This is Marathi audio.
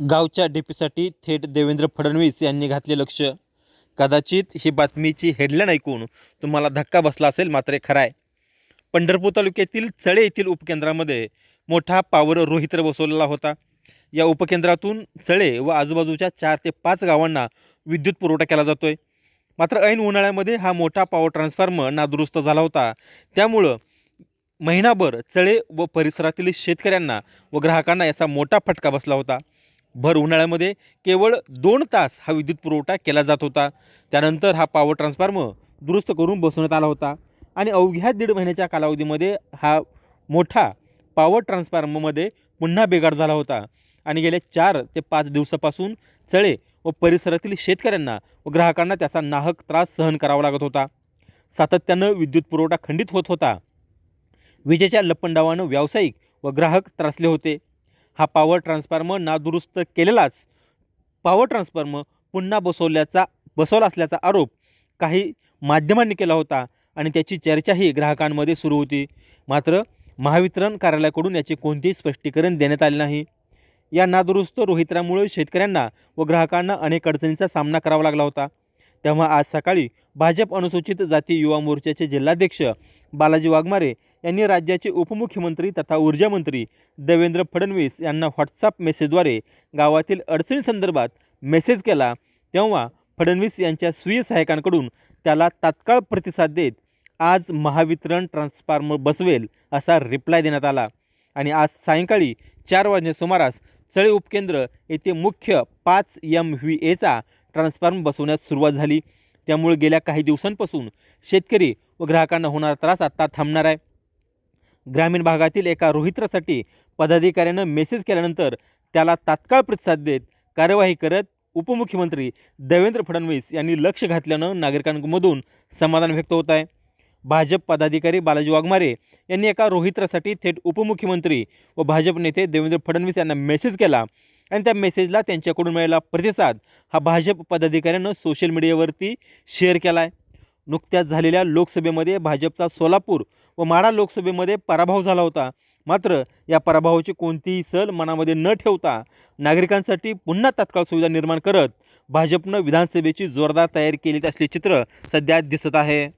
गावच्या डीपीसाठी थेट देवेंद्र फडणवीस यांनी घातले लक्ष. कदाचित ही बातमीची हेडलाईन ऐकून तुम्हाला धक्का बसला असेल मात्र हे खरं आहे. पंढरपूर तालुक्यातील चळे येथील उपकेंद्रामध्ये मोठा पावर रोहित्र बसवलेला होता. या उपकेंद्रातून चळे व आजूबाजूच्या चार ते पाच गावांना विद्युत पुरवठा केला जातो आहे मात्र ऐन उन्हाळ्यामध्ये हा मोठा पॉवर ट्रान्सफॉर्मर नादुरुस्त झाला होता. त्यामुळं महिनाभर चळे व परिसरातील शेतकऱ्यांना व ग्राहकांना याचा मोठा फटका बसला होता. भर उन्हाळ्यामध्ये केवळ दोन तास हा विद्युत पुरवठा केला जात होता. त्यानंतर हा पॉवर ट्रान्सफॉर्मर दुरुस्त करून बसवण्यात आला होता. आणि अवघ्या दीड महिन्याच्या कालावधीमध्ये हा मोठा पॉवर ट्रान्सफॉर्मरमध्ये पुन्हा बिघाड झाला होता. आणि गेल्या चार ते पाच दिवसापासून चळे व परिसरातील शेतकऱ्यांना व ग्राहकांना त्याचा नाहक त्रास सहन करावा लागत होता. सातत्यानं विद्युत पुरवठा खंडित होत होता. विजेच्या लपंडावानं व्यावसायिक व ग्राहक त्रासले होते. हा पॉवर ट्रान्सफॉर्मर नादुरुस्त केलेलाच. पॉवर ट्रान्सफॉर्मर पुन्हा बसवल्याचा बसवला असल्याचा आरोप काही माध्यमांनी केला होता आणि त्याची चर्चाही ग्राहकांमध्ये सुरू होती. मात्र महावितरण कार्यालयाकडून याचे कोणतेही स्पष्टीकरण देण्यात आले नाही. या नादुरुस्त रोहित्रामुळे शेतकऱ्यांना व ग्राहकांना अनेक अडचणींचा सामना करावा लागला होता. तेव्हा आज सकाळी भाजप अनुसूचित जाती युवा मोर्चाचे जिल्हाध्यक्ष बालाजी वाघमारे यांनी राज्याचे उपमुख्यमंत्री तथा ऊर्जा मंत्री देवेंद्र फडणवीस यांना व्हॉट्सअप मेसेजद्वारे गावातील अडचणीसंदर्भात मेसेज केला. तेव्हा फडणवीस यांच्या स्वीय सहायकांकडून त्याला तात्काळ प्रतिसाद देत आज महावितरण ट्रान्सफॉर्मर बसवेल असा रिप्लाय देण्यात आला. आणि आज सायंकाळी चार वाजण्या सुमारास चळे उपकेंद्र येथे मुख्य पाच एम व्ही एचा ट्रान्सफॉर्मर बसवण्यास सुरुवात झाली. त्यामुळे गेल्या काही दिवसांपासून शेतकरी व ग्राहकांना होणारा त्रास आत्ता थांबणार आहे. ग्रामीण भागातील एका रोहित्रासाठी पदाधिकाऱ्यानं मेसेज केल्यानंतर त्याला तात्काळ प्रतिसाद देत कार्यवाही करत उपमुख्यमंत्री देवेंद्र फडणवीस यांनी लक्ष घातल्यानं नागरिकांमधून समाधान व्यक्त होत आहे. भाजप पदाधिकारी बालाजी वाघमारे यांनी एका रोहित्रासाठी थेट उपमुख्यमंत्री व भाजप नेते देवेंद्र फडणवीस यांना मेसेज केला आणि त्या मेसेजला त्यांच्याकडून मिळालेला प्रतिसाद हा भाजप पदाधिकाऱ्यानं सोशल मीडियावरती शेअर केला आहे नुकत्याच झालेल्या लोकसभेमध्ये भाजपचा सोलापूर व माढा लोकसभेमध्ये पराभव झाला होता. मात्र या पराभवाची कोणतीही सल मनामध्ये न ठेवता नागरिकांसाठी पुन्हा तात्काळ सुविधा निर्माण करत भाजपनं विधानसभेची जोरदार तयारी केली असले चित्र सध्या दिसत आहे.